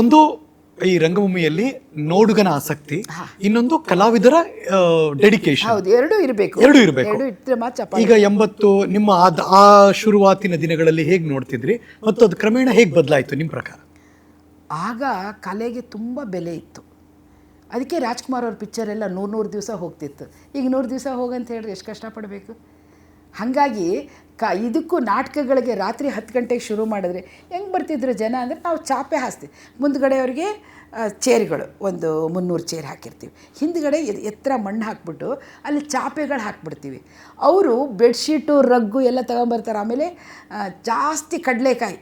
ಒಂದು ಈ ರಂಗಭೂಮಿಯಲ್ಲಿ ನೋಡುಗನ ಆಸಕ್ತಿ ಇನ್ನೊಂದು ಕಲಾವಿದರ ಡೆಡಿಕೇಶನ್ ಹೌದು ಎರಡೂ ಇರಬೇಕು. ಎರಡೂ ಇರಬೇಕು. ಎರಡು ಇಟ್ಟರೆ ಮಾತ್ರ ಚಪ್ಪಾಳೆ. ಈಗ ಎಂಬತ್ತು ನಿಮ್ಮ ಆದ್- ಆ ಶುರುವಾತಿನ ದಿನಗಳಲ್ಲಿ ಹೇಗೆ ನೋಡ್ತಿದ್ರಿ? ಮತ್ತು ಅದು ಕ್ರಮೇಣ ಹೇಗೆ ಬದಲಾಯಿತು ನಿಮ್ಮ ಪ್ರಕಾರ? ಆಗ ಕಲೆಗೆ ತುಂಬ ಬೆಲೆ ಇತ್ತು. ಅದಕ್ಕೆ ರಾಜ್ಕುಮಾರ್ ಅವ್ರ ಪಿಕ್ಚರ್ ಎಲ್ಲ ನೂರು ನೂರು ದಿವಸ ಹೋಗ್ತಿತ್ತು. ಈಗ ನೂರು ದಿವಸ ಹೋಗಂತ ಹೇಳಿದ್ರೆ ಎಷ್ಟು ಕಷ್ಟಪಡಬೇಕು? ಹಾಗಾಗಿ ಕ ಇದಕ್ಕೂ ನಾಟಕಗಳಿಗೆ ರಾತ್ರಿ ಹತ್ತು ಗಂಟೆಗೆ ಶುರು ಮಾಡಿದ್ರೆ ಹೆಂಗೆ ಬರ್ತಿದ್ರು ಜನ ಅಂದರೆ ನಾವು ಚಾಪೆ ಹಾಸ್ತೀವಿ. ಮುಂದ್ಗಡೆ ಅವ್ರಿಗೆ ಚೇರ್ಗಳು, ಒಂದು ಮುನ್ನೂರು ಚೇರ್ ಹಾಕಿರ್ತೀವಿ. ಹಿಂದ್ಗಡೆ ಎತ್ತರ ಮಣ್ಣು ಹಾಕ್ಬಿಟ್ಟು ಅಲ್ಲಿ ಚಾಪೆಗಳು ಹಾಕ್ಬಿಡ್ತೀವಿ. ಅವರು ಬೆಡ್ಶೀಟು, ರಗ್ಗು ಎಲ್ಲ ತಗೊಂಬರ್ತಾರೆ. ಆಮೇಲೆ ಜಾಸ್ತಿ ಕಡಲೆಕಾಯಿ.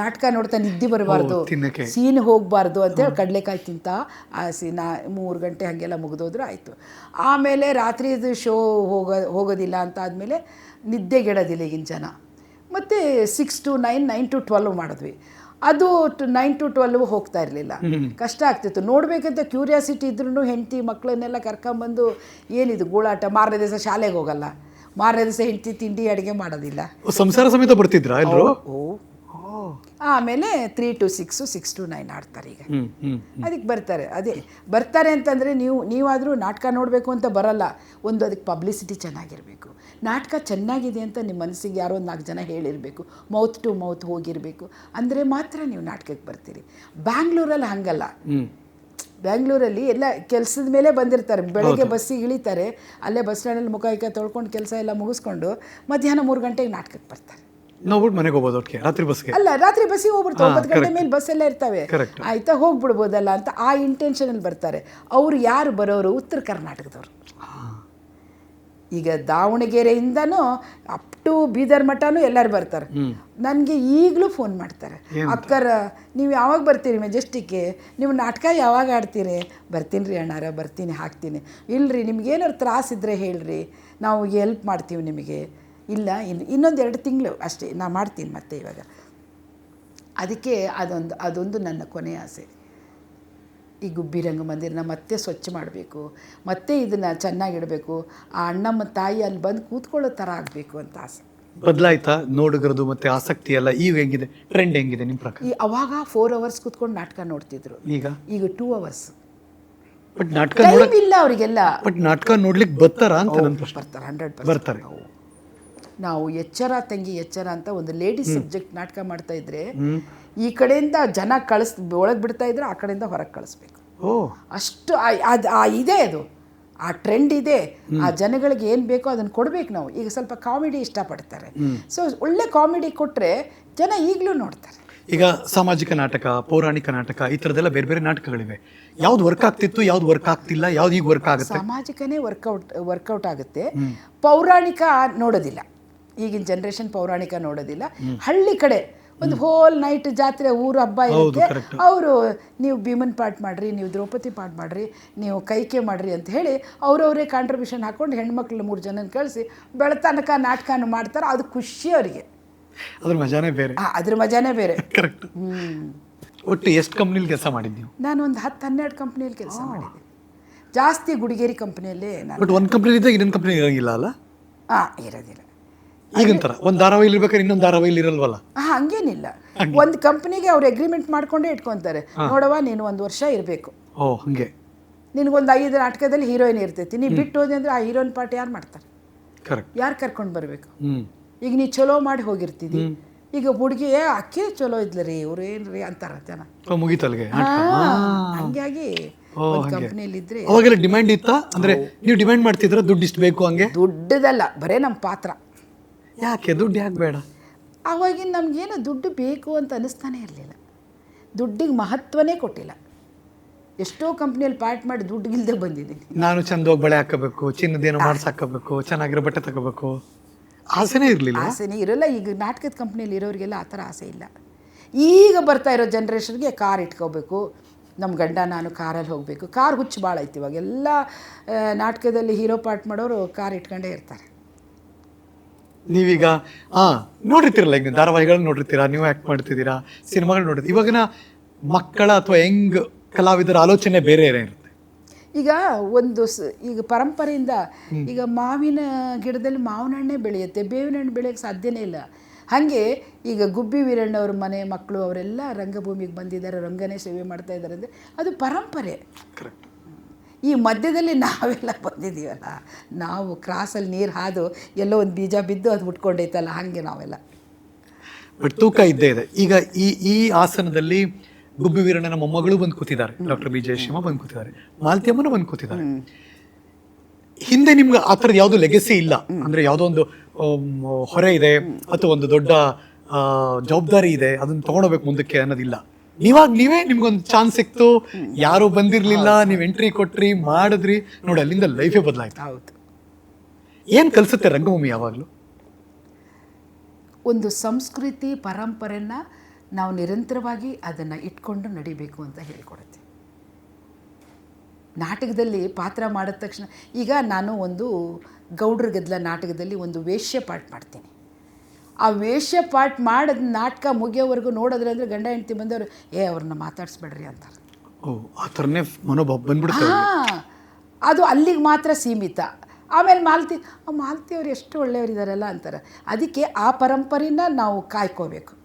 ನಾಟಕ ನೋಡ್ತಾ ನಿದ್ದೆ ಬರಬಾರ್ದು. ಸೀನ್ ಹೋಗಬಾರ್ದು ಅಂತೇಳಿ ಕಡಲೆಕಾಯಿ ತಿಂತ ಆ ಸೀನ ಮೂರು ಗಂಟೆ ಹಾಗೆಲ್ಲ ಮುಗಿದೋದ್ರೆ ಆಯಿತು. ಆಮೇಲೆ ರಾತ್ರಿದು ಶೋ ಹೋಗೋ ಹೋಗೋದಿಲ್ಲ ಅಂತ ಆದಮೇಲೆ ನಿದ್ದೆಗೆಡೋದಿಲ್ಲ ಈಗಿನ ಜನ. ಮತ್ತು six to nine nine to twelve ಮಾಡಿದ್ವಿ. ಅದು ನೈನ್ ಟು ಟ್ವೆಲ್ವ್ ಹೋಗ್ತಾ ಇರಲಿಲ್ಲ. ಕಷ್ಟ ಆಗ್ತಿತ್ತು. ನೋಡಬೇಕಂತ ಕ್ಯೂರಿಯಾಸಿಟಿ ಇದ್ರೂ ಹೆಂಡತಿ ಮಕ್ಕಳನ್ನೆಲ್ಲ ಕರ್ಕೊಂಬಂದು ಏನಿದು ಗೋಳಾಟ? ಮಾರನೇ ದಿವಸ ಶಾಲೆಗೆ ಹೋಗಲ್ಲ. ಮಾರನೇ ದಿವಸ ಹೆಂಡತಿ ತಿಂಡಿ ಅಡುಗೆ ಮಾಡೋದಿಲ್ಲ. ಸಂಸಾರ ಸಮೇತ ಬರ್ತಿದ್ರಾ ಎಲ್ಲರೂ ಓ ಆಮೇಲೆ three to six six to nine ಆಡ್ತಾರೆ ಈಗ. ಅದಕ್ಕೆ ಬರ್ತಾರೆ. ಅದೇ ಬರ್ತಾರೆ ಅಂತಂದರೆ ನೀವು ನೀವಾದರೂ ನಾಟಕ ನೋಡಬೇಕು ಅಂತ ಬರಲ್ಲ. ಒಂದು ಅದಕ್ಕೆ ಪಬ್ಲಿಸಿಟಿ ಚೆನ್ನಾಗಿರಬೇಕು. ನಾಟಕ ಚೆನ್ನಾಗಿದೆ ಅಂತ ನಿಮ್ಮ ಮನಸ್ಸಿಗೆ ಯಾರೋ ಒಂದು ನಾಲ್ಕು ಜನ ಹೇಳಿರಬೇಕು. ಮೌತ್ ಟು ಮೌತ್ ಹೋಗಿರಬೇಕು. ಅಂದರೆ ಮಾತ್ರ ನೀವು ನಾಟಕಕ್ಕೆ ಬರ್ತೀರಿ. ಬ್ಯಾಂಗ್ಳೂರಲ್ಲಿ ಹಂಗಲ್ಲ. ಬ್ಯಾಂಗ್ಳೂರಲ್ಲಿ ಎಲ್ಲ ಕೆಲಸದ ಮೇಲೆ ಬಂದಿರ್ತಾರೆ. ಬೆಳಗ್ಗೆ ಬಸ್ಸಿಗೆ ಇಳಿತಾರೆ. ಅಲ್ಲೇ ಬಸ್ ಸ್ಟ್ಯಾಂಡಲ್ಲಿ ಮುಖ ತೊಳ್ಕೊಂಡು ಕೆಲಸ ಎಲ್ಲ ಮುಗಿಸ್ಕೊಂಡು ಮಧ್ಯಾಹ್ನ ಮೂರು ಗಂಟೆಗೆ ನಾಟಕಕ್ಕೆ ಬರ್ತಾರೆ. ಮನೆಗೆ ಹೋಗ್ಬೋದು ಒಟ್ಟಿಗೆ ರಾತ್ರಿ ಬಸ್ಗೆ. ಅಲ್ಲ ರಾತ್ರಿ ಬಸ್ಸಿಗೆ ಹೋಗ್ಬಿಡ್ತಾರೆ ಒಂಬತ್ತು ಗಂಟೆ ಮೇಲೆ ಬಸ್ ಎಲ್ಲ ಇರ್ತವೆ. ಆಯ್ತಾ ಹೋಗ್ಬಿಡ್ಬೋದಲ್ಲ ಅಂತ ಆ ಇಂಟೆನ್ಷನಲ್ಲಿ ಬರ್ತಾರೆ. ಅವರು ಯಾರು ಬರೋರು? ಉತ್ತರ ಕರ್ನಾಟಕದವರು. ಈಗ ದಾವಣಗೆರೆಯಿಂದನೂ ಅಪ್ ಟು ಬೀದರ್ ಮಠನೂ ಎಲ್ಲರೂ ಬರ್ತಾರೆ. ನನಗೆ ಈಗಲೂ ಫೋನ್ ಮಾಡ್ತಾರೆ. ಅಕ್ಕರ ನೀವು ಯಾವಾಗ ಬರ್ತೀರಿ ಮೆಜೆಸ್ಟಿಕ್ಗೆ ನೀವು ನಾಟಕ ಯಾವಾಗ ಆಡ್ತೀರಿ? ಬರ್ತೀನಿ ರೀ ಅಣ್ಣಾರ ಬರ್ತೀನಿ ಹಾಕ್ತೀನಿ. ಇಲ್ರಿ ನಿಮ್ಗೇನಾದ್ರು ತ್ರಾಸಿದ್ರೆ ಹೇಳ್ರಿ. ನಾವು ಹೆಲ್ಪ್ ಮಾಡ್ತೀವಿ ನಿಮಗೆ. ಇಲ್ಲ ಇನ್ನು ಇನ್ನೊಂದು ಎರಡು ತಿಂಗಳು ಅಷ್ಟೇ. ನಾ ಮಾಡ್ತೀನಿ ಮತ್ತೆ ಇವಾಗ. ಅದಕ್ಕೆ ಅದೊಂದು ಅದೊಂದು ನನ್ನ ಕೊನೆಯ ಆಸೆ. ಈ ಗುಬ್ಬಿ ರಂಗ ಮಂದಿರನ ಮತ್ತೆ ಸ್ವಚ್ಛ ಮಾಡಬೇಕು. ಮತ್ತೆ ಇದನ್ನು ಚೆನ್ನಾಗಿಡಬೇಕು ಆ ಅಣ್ಣಮ್ಮ ತಾಯಿ ಅಲ್ಲಿ ಬಂದು ಕೂತ್ಕೊಳ್ಳೋ ಥರ ಆಗಬೇಕು ಅಂತ ಆಸೆ. ಬದಲಾಯ್ತಾ? ನೋಡುಗರದು ಮತ್ತೆ ಆಸಕ್ತಿ ಎಲ್ಲ ಈಗ ಹೆಂಗಿದೆ? ಟ್ರೆಂಡ್ ಹೆಂಗಿದೆ ನಿಮ್ಮ ಪ್ರಕಾರ? ಈ ಅವಾಗ ಫೋರ್ ಅವರ್ಸ್ ಕೂತ್ಕೊಂಡು ನಾಟಕ ನೋಡ್ತಿದ್ರು. ಈಗ? ಈಗ ಟೂ ಅವರ್ಸ್ ಬಟ್ ನಾಟಕ ಇಲ್ಲ ಅವರಿಗೆಲ್ಲ. ಬಟ್ ನಾಟಕ ನೋಡ್ಲಿಕ್ಕೆ ಬರ್ತಾರ ಅಂತ ಬರ್ತಾರೆ ಹಂಡ್ರೆಡ್ ಬರ್ತಾರೆ. ನಾವು ಎಚ್ಚರ ತಂಗಿ ಎಚ್ಚರ ಅಂತ ಒಂದು ಲೇಡೀಸ್ ಸಬ್ಜೆಕ್ಟ್ ನಾಟಕ ಮಾಡ್ತಾ ಇದ್ರೆ ಈ ಕಡೆಯಿಂದ ಜನ ಕಳಿಸ್ ಒಳಗೆ ಬಿಡ್ತಾ ಇದ್ರೆ ಆ ಕಡೆಯಿಂದ ಹೊರಗೆ ಕಳಿಸ್ಬೇಕು. ಅಷ್ಟು ಆ- ಅದು ಇದೆ ಅದು. ಆ ಟ್ರೆಂಡ್ ಇದೆ. ಆ ಜನಗಳಿಗೆ ಏನು ಬೇಕೋ ಅದನ್ನು ಕೊಡ್ಬೇಕು ನಾವು. ಈಗ ಸ್ವಲ್ಪ ಕಾಮಿಡಿ ಇಷ್ಟಪಡ್ತಾರೆ. ಸೊ ಒಳ್ಳೆ ಕಾಮಿಡಿ ಕೊಟ್ಟರೆ ಜನ ಈಗಲೂ ನೋಡ್ತಾರೆ. ಈಗ ಸಾಮಾಜಿಕ ನಾಟಕ ಪೌರಾಣಿಕ ನಾಟಕ ಈ ಥರದ್ದೆಲ್ಲ ಬೇರೆ ಬೇರೆ ನಾಟಕಗಳಿವೆ. ಯಾವ್ದು ವರ್ಕ್ ಆಗ್ತಿತ್ತು ಯಾವ್ದು ವರ್ಕ್ ಆಗ್ತಿಲ್ಲ ಯಾವ್ದು ಈಗ ವರ್ಕ್ ಆಗುತ್ತೆ? ಸಾಮಾಜಿಕನೇ ವರ್ಕೌಟ್ ವರ್ಕೌಟ್ ಆಗುತ್ತೆ. ಪೌರಾಣಿಕ ನೋಡೋದಿಲ್ಲ. ಈಗಿನ ಜನ್ರೇಷನ್ ಪೌರಾಣಿಕ ನೋಡೋದಿಲ್ಲ. ಹಳ್ಳಿ ಕಡೆ ಒಂದು ಹೋಲ್ ನೈಟ್ ಜಾತ್ರೆ ಊರು ಹಬ್ಬ ಇರುತ್ತೆ. ಅವರು ನೀವು ಭೀಮನ್ ಪಾಠ ಮಾಡ್ರಿ ನೀವು ದ್ರೌಪದಿ ಪಾಠ ಮಾಡ್ರಿ ನೀವು ಕೈಕೆ ಮಾಡ್ರಿ ಅಂತ ಹೇಳಿ ಅವರವರೇ ಕಾಂಟ್ರಿಬ್ಯೂಷನ್ ಹಾಕ್ಕೊಂಡು ಹೆಣ್ಮಕ್ಳು ಮೂರು ಜನನ ಕಳಿಸಿ ಬೆಳತನಕ ನಾಟಕನ ಮಾಡ್ತಾರೆ. ಅದು ಖುಷಿ ಅವರಿಗೆ. ಅದ್ರ ಮಜಾನೇ ಬೇರೆ. ಅದ್ರ ಮಜಾನೇ ಬೇರೆ. ಕರೆಕ್ಟ್ ಒಟ್ಟು ಎಷ್ಟು ಕಂಪ್ನಿಲಿ ಕೆಲಸ ಮಾಡಿದ್ದೀವಿ ನಾನು ಒಂದು ಹತ್ತು ಹನ್ನೆರಡು ಕಂಪ್ನಿಯಲ್ಲಿ ಕೆಲಸ ಮಾಡಿದ್ದೆ ಜಾಸ್ತಿ ಗುಡಿಗೇರಿ ಕಂಪ್ನಿಯಲ್ಲೇ ನಾನು ಬಟ್ ಒಂದ್ ಕಂಪ್ನಿ ಇದ್ದಾಗ ಇನ್ನೊಂದು ಕಂಪ್ನಿ ಇರಂಗಿಲ್ಲ ಅಲ್ಲ? ಹಾಂ ಇರೋದಿಲ್ಲ. ಈಗಂತರ. ಒಂದು ಧಾರಾವಾಹಿಲಿ ಇರ್ಬೇಕಾದ್ರೆ ಇನ್ನೊಂದು ಧಾರಾವಾಹಿಲಿ ಇರಲ್ವಲ್ಲ ಹಂಗೇನಿಲ್ಲ. ಒಂದು ಕಂಪ್ನಿಗೆ ಅವ್ರು ಅಗ್ರಿಮೆಂಟ್ ಮಾಡ್ಕೊಂಡೇ ಇಟ್ಕೊಂತಾರೆ. ನೋಡವ ನೀನು ಒಂದು ವರ್ಷ ಇರಬೇಕು. ಓ ಹಂಗೆ. ನಿನಗೊಂದು ಐದು ನಾಟಕದಲ್ಲಿ ಹೀರೋಯಿನ್ ಇರ್ತೈತಿ. ನೀ ಬಿಟ್ಟು ಹೋದೆ ಅಂದ್ರೆ ಆ ಹೀರೋಯಿನ್ ಪಾರ್ಟ್ ಯಾರು ಮಾಡ್ತಾರೆ? ಕರೆಕ್ಟ್ ಯಾರು ಕರ್ಕೊಂಡು ಬರಬೇಕು? ಈಗ ನೀ ಚಲೋ ಮಾಡಿ ಹೋಗಿರ್ತಿದ್ದಿ ಈಗ ಹುಡುಗಿ ಅಕ್ಕಿ ಚಲೋ ಇದ್ಲ ರೀ ಇವ್ರು ಏನ್ರಿ ಅಂತಾರ ಜನ. ಮುಗಿತಲ್ಗೆ ಹಂಗಾಗಿ ಓ, ಒಂದು ಹಂಗೆ. ಕಂಪ್ನಿಯಲ್ಲಿ ಇದ್ರೆ ಅವಾಗೆಲ್ಲ ಡಿಮ್ಯಾಂಡ್ ಇತ್ತಾ? ಅಂದ್ರೆ ನೀವು ಡಿಮ್ಯಾಂಡ್ ಮಾಡ್ತಿದ್ರ ದುಡ್ಡು ಇಷ್ಟು ಬೇಕು ಹಂಗೆ? ದುಡ್ಡದಲ್ಲ ಬರೇ ನಮ್ಮ ಪಾತ್ರ. ಯಾಕೆ? ದುಡ್ಡು ಯಾಕೆ ಬೇಡ? ಆವಾಗಿನ ನಮಗೇನು ದುಡ್ಡು ಬೇಕು ಅಂತ ಅನ್ನಿಸ್ತಾನೆ ಇರಲಿಲ್ಲ. ದುಡ್ಡಿಗೆ ಮಹತ್ವನೇ ಕೊಟ್ಟಿಲ್ಲ. ಎಷ್ಟೋ ಕಂಪ್ನಿಯಲ್ಲಿ ಪಾರ್ಟ್ ಮಾಡಿ ದುಡ್ಡಿಗಿಲ್ದೆ ಬಂದಿದ್ದೀನಿ. ನಾನು ಚಂದವಾಗಿ ಬಳೆ ಹಾಕಬೇಕು ಚಿನ್ನದೇನೋ ಮಾಡ್ಸಿ ಹಾಕಬೇಕು ಚೆನ್ನಾಗಿರೋ ಬಟ್ಟೆ ತಗೋಬೇಕು. ಆಸೆನೇ ಇರಲಿಲ್ಲ? ಆಸೆನೇ ಇರೋಲ್ಲ ಈಗ ನಾಟಕದ ಕಂಪ್ನಿಯಲ್ಲಿ ಇರೋರಿಗೆಲ್ಲ ಆ ಥರ ಆಸೆ ಇಲ್ಲ. ಈಗ ಬರ್ತಾ ಇರೋ ಜನ್ರೇಷನ್ಗೆ ಕಾರ್ ಇಟ್ಕೋಬೇಕು. ನಮ್ಮ ಗಂಡ ನಾನು ಕಾರಲ್ಲಿ ಹೋಗಬೇಕು. ಕಾರ್ ಹುಚ್ಚು ಭಾಳ ಐತಿ ಇವಾಗ. ಎಲ್ಲ ನಾಟಕದಲ್ಲಿ ಹೀರೋ ಪಾರ್ಟ್ ಮಾಡೋರು ಕಾರ್ ಇಟ್ಕೊಂಡೇ ಇರ್ತಾರೆ. ನೀವೀಗ ಹಾ ನೋಡಿರ್ತೀರಲ್ಲ ಈಗ ಧಾರಾವಾಹಿಗಳನ್ನ ನೋಡಿರ್ತೀರಾ ನೀವು ಆ್ಯಕ್ಟ್ ಮಾಡ್ತಿದ್ದೀರಾ ಸಿನಿಮಾಗಳು ನೋಡಿರ್ತೀವಿ ಇವಾಗಿನ ಮಕ್ಕಳ ಅಥವಾ ಹೆಂಗ್ ಕಲಾವಿದರ ಆಲೋಚನೆ ಬೇರೆ ಇರುತ್ತೆ? ಈಗ ಒಂದು ಸ ಈಗ ಪರಂಪರೆಯಿಂದ ಈಗ ಮಾವಿನ ಗಿಡದಲ್ಲಿ ಮಾವಿನ ಹಣ್ಣೆ ಬೆಳೆಯುತ್ತೆ ಬೇವಿನ ಹಣ್ಣು ಬೆಳೆಯೋಕ್ಕೆ ಸಾಧ್ಯನೇ ಇಲ್ಲ. ಹಾಗೆ ಈಗ ಗುಬ್ಬಿ ವೀರಣ್ಣವ್ರ ಮನೆ ಮಕ್ಕಳು ಅವರೆಲ್ಲ ರಂಗಭೂಮಿಗೆ ಬಂದಿದ್ದಾರೆ ರಂಗನೇ ಸೇವೆ ಮಾಡ್ತಾ ಇದ್ದಾರೆ ಅಂದರೆ ಅದು ಪರಂಪರೆ. ಕರೆಕ್ಟ್ ಈ ಮಧ್ಯದಲ್ಲಿ ನಾವೆಲ್ಲ ಬಂದಿದ್ದೀವಲ್ಲ ನಾವು ಕ್ರಾಸಲ್ಲಿ ನೀರು ಹಾದು ಎಲ್ಲೋ ಒಂದು ಬೀಜ ಬಿದ್ದು ಅದು ಉಟ್ಕೊಂಡೈತಲ್ಲ ಹಾಗೆ ನಾವೆಲ್ಲ. ಬಟ್ ತೂಕ ಇದ್ದೇ ಇದೆ. ಈಗ ಈ ಈ ಆಸನದಲ್ಲಿ ಗುಬ್ಬಿ ವೀರಣ್ಣನ ಮೊಮ್ಮಗಳು ಬಂದು ಕೂತಿದ್ದಾರೆ. ಡಾಕ್ಟರ್ ಬಿ ಜಯಶ್ರೀಮ ಬಂದು ಕೂತಿದ್ದಾರೆ. ಮಾಲ್ತಿಯಮ್ಮನ ಬಂದು ಕೂತಿದ್ದಾರೆ. ಹಿಂದೆ ನಿಮ್ಗೆ ಆ ಥರದ ಯಾವುದೋ ಲೆಗಸಿ ಇಲ್ಲ? ಅಂದ್ರೆ ಯಾವುದೋ ಒಂದು ಹೊರೆ ಇದೆ ಅಥವಾ ಒಂದು ದೊಡ್ಡ ಜವಾಬ್ದಾರಿ ಇದೆ ಅದನ್ನ ತಗೊಂಡೋಗ್ಬೇಕು ಮುಂದಕ್ಕೆ ಅನ್ನೋದಿಲ್ಲ. ನೀವಾಗ ನೀವೇ ನಿಮ್ಗೊಂದು ಚಾನ್ಸ್ ಸಿಕ್ತು. ಯಾರು ಬಂದಿರ್ಲಿಲ್ಲ ನೀವು ಎಂಟ್ರಿ ಕೊಟ್ರಿ ಮಾಡಿದ್ರಿ. ನೋಡಿ ಅಲ್ಲಿಂದ ಲೈಫೇ ಬದಲಾಯ್ತು. ಹೌದು. ಏನ್ ಕಲ್ಸುತ್ತೆ ರಂಗಭೂಮಿ ಯಾವಾಗಲೂ? ಒಂದು ಸಂಸ್ಕೃತಿ ಪರಂಪರೆಯನ್ನು ನಾವು ನಿರಂತರವಾಗಿ ಅದನ್ನು ಇಟ್ಕೊಂಡು ನಡಿಬೇಕು ಅಂತ ಹೇಳಿಕೊಡುತ್ತೆ. ನಾಟಕದಲ್ಲಿ ಪಾತ್ರ ಮಾಡಿದ ತಕ್ಷಣ ಈಗ ನಾನು ಒಂದು ಗೌಡ್ರ ಗದ್ದಲ ನಾಟಕದಲ್ಲಿ ಒಂದು ವೇಶ್ಯ ಪಾಠ ಮಾಡ್ತೀನಿ. ಆ ವೇಷ್ಯ ಪಾಠ ಮಾಡಿದ ನಾಟಕ ಮುಗಿಯೋವರೆಗೂ ನೋಡಿದ್ರೆ ಅಂದರೆ ಗಂಡ ಹೆಂಡ್ತಿ ಬಂದವರು ಏ ಅವ್ರನ್ನ ಮಾತಾಡಿಸ್ಬೇಡ್ರಿ ಅಂತಾರೆ. ಓ ಆ ಥರನೇ ಮನೋಭಾವ ಬಂದ್ಬಿಡುತ್ತೆ ಹಾಂ ಅದು ಅಲ್ಲಿಗೆ ಮಾತ್ರ ಸೀಮಿತ. ಆಮೇಲೆ ಮಾಲ್ತಿ ಆ ಮಾಲ್ತಿ ಅವ್ರು ಎಷ್ಟು ಒಳ್ಳೆಯವರಿದ್ದಾರಲ್ಲ ಅಂತಾರೆ. ಅದಕ್ಕೆ ಆ ಪರಂಪರೆನ ನಾವು ಕಾಯ್ಕೋಬೇಕು.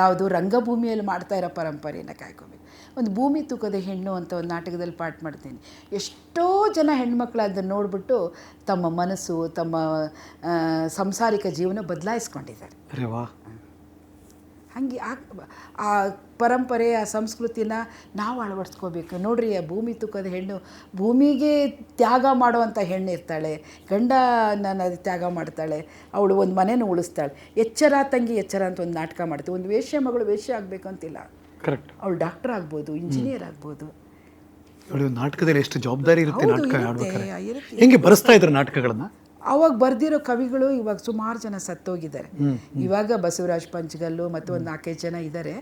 ಯಾವುದು ರಂಗಭೂಮಿಯಲ್ಲಿ ಮಾಡ್ತಾ ಇರೋ ಪರಂಪರೆಯನ್ನು ಕಾಯ್ಕೋಬೇಕು ಒಂದು ಭೂಮಿ ತೂಕದ ಹೆಣ್ಣು ಅಂತ ಒಂದು ನಾಟಕದಲ್ಲಿ ಪಾಠ ಮಾಡ್ತೀನಿ. ಎಷ್ಟೋ ಜನ ಹೆಣ್ಮಕ್ಳು ಅದನ್ನು ನೋಡಿಬಿಟ್ಟು ತಮ್ಮ ಮನಸ್ಸು, ತಮ್ಮ ಸಂಸಾರಿಕ ಜೀವನ ಬದಲಾಯಿಸ್ಕೊಂಡಿದ್ದಾರೆ. ಹಾಗೆ ಆ ಆ ಪರಂಪರೆ ಆ ಸಂಸ್ಕೃತಿನ ನಾವು ಅಳವಡಿಸ್ಕೋಬೇಕು. ನೋಡ್ರಿ ಆ ಭೂಮಿ ತೂಕದ ಹೆಣ್ಣು ಭೂಮಿಗೆ ತ್ಯಾಗ ಮಾಡುವಂಥ ಹೆಣ್ಣು ಇರ್ತಾಳೆ ಗಂಡ ನಾನು ತ್ಯಾಗ ಮಾಡ್ತಾಳೆ ಅವಳು ಒಂದು ಮನೆನೂ ಉಳಿಸ್ತಾಳೆ. ಎಚ್ಚರ ತಂಗಿ ಎಚ್ಚರ ಅಂತ ಒಂದು ನಾಟಕ ಮಾಡ್ತೀವಿ. ಒಂದು ವೇಷ್ಯ ಮಗಳು ವೇಷ್ಯ ಆಗಬೇಕು ಅಂತಿಲ್ಲ ಕರೆಕ್ಟ್ ಅವಳು ಡಾಕ್ಟರ್ ಆಗ್ಬೋದು ಇಂಜಿನಿಯರ್ ಆಗ್ಬೋದು. ನಾಟಕದಲ್ಲಿ ಎಷ್ಟು ಜವಾಬ್ದಾರಿ ಇರುತ್ತೆ ನಾಟಕ. ಹೆಂಗೆ ಬರೆಸ್ತಾ ಇದ್ರು ನಾಟಕಗಳನ್ನ? ಅವಾಗ ಬರ್ದಿರೋ ಕವಿಗಳು ಇವಾಗ ಸುಮಾರು ಜನ ಸತ್ತೋಗಿದ್ದಾರೆ. ಇವಾಗ ಬಸವರಾಜ್ ಪಂಚಗಲ್ಲು ಮತ್ತು ಒಂದು ನಾಲ್ಕೈದು ಜನ ಇದ್ದಾರೆ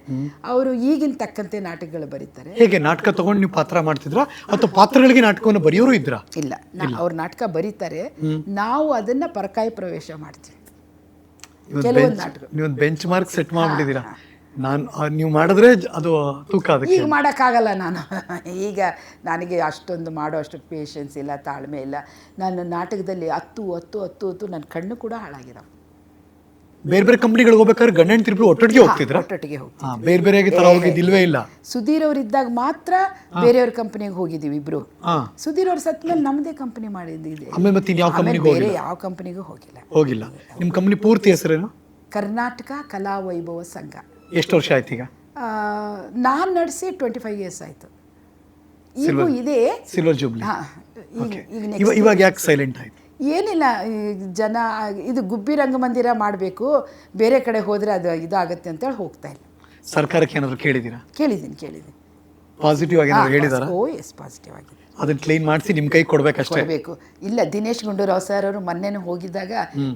ಅವರು ಈಗಿನ ತಕ್ಕಂತೆ ನಾಟಕಗಳು ಬರೀತಾರೆ. ಹೇಗೆ ನಾಟಕ ತಗೊಂಡು ನೀವು ಪಾತ್ರ ಮಾಡ್ತಿದ್ರ? ಅಥವಾ ಪಾತ್ರಗಳಿಗೆ ನಾಟಕವನ್ನು ಬರೆಯೋರು ಇದ್ರ? ಇಲ್ಲ ಅವ್ರ ನಾಟಕ ಬರೀತಾರೆ. ನಾವು ಅದನ್ನ ಪರಕಾಯಿ ಪ್ರವೇಶ ಮಾಡ್ತೀವಿ. ಕೆಲವೊಂದು ನಾಟಕ. ನೀವು ಬೆಂಚ್ ಮಾರ್ಕ್ ಸೆಟ್ ಮಾಡ್ಬಿಟ್ಟಿದ್ದೀರಾ? ನಾನು ನೀವು ಮಾಡಿದ್ರೆ ಅದು ತೂಕ ಅದಕ್ಕೆ ಈಗ ಮಾಡೋಕ್ಕಾಗಲ್ಲ ನಾನು. ಈಗ ನನಗೆ ಅಷ್ಟೊಂದು ಮಾಡೋ ಅಷ್ಟು ಪೇಷನ್ಸ್ ಇಲ್ಲ ತಾಳ್ಮೆ ಇಲ್ಲ. ನಾನು ನಾಟಕದಲ್ಲಿ ಹತ್ತು ಹತ್ತು ಹತ್ತು ಹತ್ತು ನನ್ನ ಕಣ್ಣು ಕೂಡ ಹಾಳಾಗಿರೋ ಬೇರೆ ಬೇರೆ ಕಂಪ್ನಿಗಳಿಗೆ ಹೋಗ್ಬೇಕಾದ್ರೆ ಗಂಡ ಹೆಂಡತಿ ಒಟ್ಟೊಟ್ಟಿಗೆ ಹೋಗ್ತಿದ್ರು? ಒಟ್ಟೊಟ್ಟಿಗೆ ಹೋಗಿ ಬೇರೆ ಬೇರೆ ತರ ಹೋಗಿದ್ದಿಲ್ವೇ ಇಲ್ಲ? ಸುಧೀರ್ ಅವ್ರು ಇದ್ದಾಗ ಮಾತ್ರ ಬೇರೆಯವ್ರ ಕಂಪ್ನಿಗೆ ಹೋಗಿದ್ದೀವಿ ಇಬ್ರು. ಸುಧೀರ್ ಅವ್ರ ಸತ್ ಮೇಲೆ ನಮ್ಮದೇ ಕಂಪ್ನಿ ಮಾಡಿದ್ದಿದೆ. ಆಮೇಲೆ ಮತ್ತೆ ಯಾವ ಕಂಪ್ನಿಗೆ ಬೇರೆ ಯಾವ ಕಂಪ್ನಿಗೂ ಹೋಗಿಲ್ಲ. ಹೋಗಿಲ್ಲ. ನಿಮ್ಮ ಕಂಪ್ನಿ ಪೂರ್ತಿ ಹೆಸರೇನು? ಕರ್ನಾಟಕ ಕಲಾ ವೈಭವ ಸಂಘ. ಎಷ್ಟು ವರ್ಷ ಆಯ್ತು ಈಗ? ನಾನು ನಡೆಸಿ ಟ್ವೆಂಟಿ ಫೈವ್ ಇಯರ್ಸ್ ಆಯಿತು. ಈಗೂ ಇದೆ. ಸಿಲ್ವರ್ ಜೂಬ್ಲಿ ಹಾ, ಈಗ ಇವಾಗ ಯಾಕೆ ಸೈಲೆಂಟ್ ಆಯ್ತು? ಏನಿಲ್ಲ ಜನ ಇದು ಗುಬ್ಬಿ ರಂಗಮಂದಿರ ಮಾಡಬೇಕು. ಬೇರೆ ಕಡೆ ಹೋದರೆ ಅದು ಇದಾಗುತ್ತೆ ಅಂತೇಳಿ ಹೋಗ್ತಾ ಇಲ್ಲ. ಸರ್ಕಾರಕ್ಕೆ ಏನಾದರೂ ಕೇಳಿದ್ದೀರಾ? ಕೇಳಿದ್ದೀನಿ ಕೇಳಿದ್ದೀನಿ. ಪಾಸಿಟಿವ್ ಆಗಿ ಹೇಳಿದ್ದಾರೆ ಹೇಳಿದಾರ? ಓ ಎಸ್ ಪಾಸಿಟಿವ್ ಆಗಿದೆ. ಅದನ್ನ ಕ್ಲೀನ್ ಮಾಡಿಸಿ ನಿಮ್ಮ ಕೈ ಕೊಡ್ಬೇಕಷ್ಟೇ. ಬೇಕು ಇಲ್ಲ ದಿನೇಶ್ ಗುಂಡೂರಾವ್ ಸರ್ ಅವರು ಮೊನ್ನೆನೂ ಹೋಗಿದ್ದಾಗ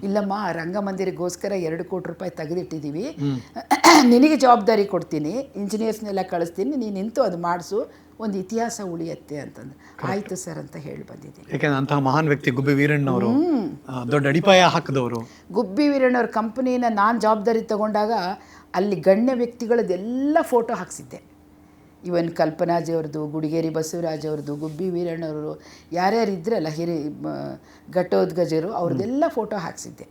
ಇಲ್ಲಮ್ಮ ರಂಗಮಂದಿರಗೋಸ್ಕರ ಎರಡು ಕೋಟಿ ರೂಪಾಯಿ ತೆಗೆದಿಟ್ಟಿದ್ದೀವಿ ನಿನಗೆ ಜವಾಬ್ದಾರಿ ಕೊಡ್ತೀನಿ ಇಂಜಿನಿಯರ್ಸ್ನೆಲ್ಲ ಕಳಿಸ್ತೀನಿ ನೀನು ನಿಂತು ಅದು ಮಾಡಿಸು ಒಂದು ಇತಿಹಾಸ ಉಳಿಯತ್ತೆ ಅಂತಂದು. ಆಯಿತು ಸರ್ ಅಂತ ಹೇಳಿ ಬಂದಿದ್ದೀನಿ. ಯಾಕಂದ್ರೆ ಅಂತಹ ಮಹಾನ್ ವ್ಯಕ್ತಿ ಗುಬ್ಬಿ ವೀರಣ್ಣವರು ದೊಡ್ಡ ಅಡಿಪಾಯ ಹಾಕಿದವರು. ಗುಬ್ಬಿ ವೀರಣ್ಣವ್ರ ಕಂಪನಿನ ನಾನು ಜವಾಬ್ದಾರಿ ತಗೊಂಡಾಗ ಅಲ್ಲಿ ಗಣ್ಯ ವ್ಯಕ್ತಿಗಳದ್ದೆಲ್ಲ ಫೋಟೋ ಹಾಕ್ಸಿದ್ದೆ. ಇವನ್ ಕಲ್ಪನಾಜಿ ಅವ್ರದ್ದು ಗುಡಿಗೇರಿ ಬಸವರಾಜ್ ಅವ್ರದ್ದು ಗುಬ್ಬಿ ವೀರಣ್ಣವರು ಯಾರ್ಯಾರು ಇದ್ರಲ್ಲ ಹಿರಿ ಘಟೋದ್ಗಜರು ಅವ್ರದ್ದೆಲ್ಲ ಫೋಟೋ ಹಾಕ್ಸಿದ್ದೆ.